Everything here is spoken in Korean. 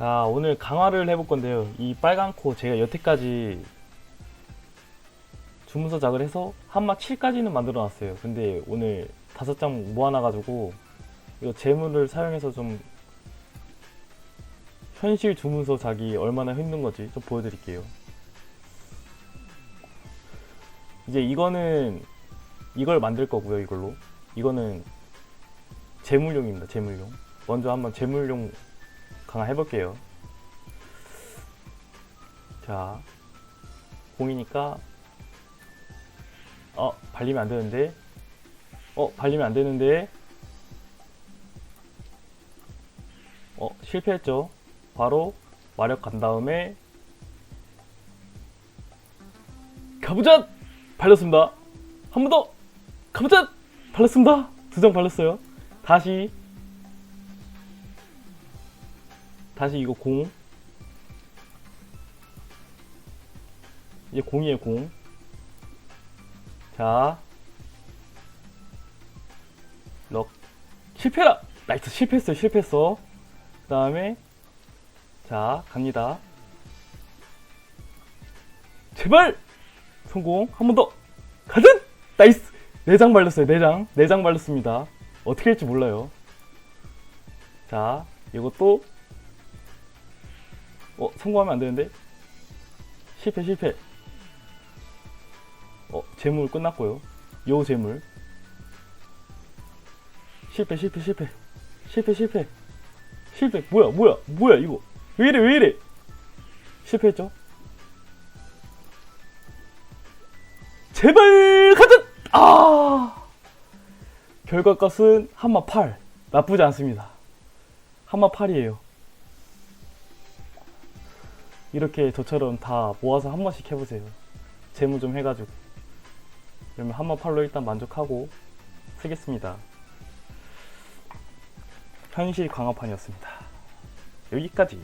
자, 오늘 강화를 해볼 건데요. 이 빨간 코 제가 여태까지 주문서 작을 해서 한마 7까지는 만들어 놨어요. 근데 오늘 다섯 장 모아놔 가지고 이거 재물을 사용해서 좀 현실 주문서 작이 얼마나 힘든 건지 좀 보여드릴게요. 이제 이거는 이걸 만들 거고요. 이걸로 이거는 재물용입니다. 재물용. 먼저 한번 재물용 강화 해볼게요. 자, 공이니까 어 발리면 안 되는데 어 발리면 안 되는데 어 실패했죠. 바로 마력 간 다음에 가보자 발렸습니다. 한 번 더 가보자 발렸습니다. 두 장 발렸어요. 다시 다시 이거 공 이제 공이에요 공. 자, 럭 실패라. 나이스 실패했어요 실패했어. 그 다음에 자 갑니다. 제발 성공 한 번 더 가든 나이스 네장 발렸어요 네장 네장 발렸습니다. 어떻게 할지 몰라요. 자 이것도 어 성공하면 안 되는데 실패 실패. 어, 재물 끝났고요. 요 재물. 실패, 실패, 실패. 실패, 실패. 실패. 뭐야, 뭐야, 뭐야, 이거. 왜 이래, 왜 이래? 실패했죠? 제발, 가자! 아! 결과값은 한마 8. 나쁘지 않습니다. 한마 8이에요. 이렇게 저처럼 다 모아서 한 번씩 해보세요. 재무 좀 해가지고. 그러면 한번 팔로 일단 만족하고 쓰겠습니다. 현실 강화판이었습니다. 여기까지.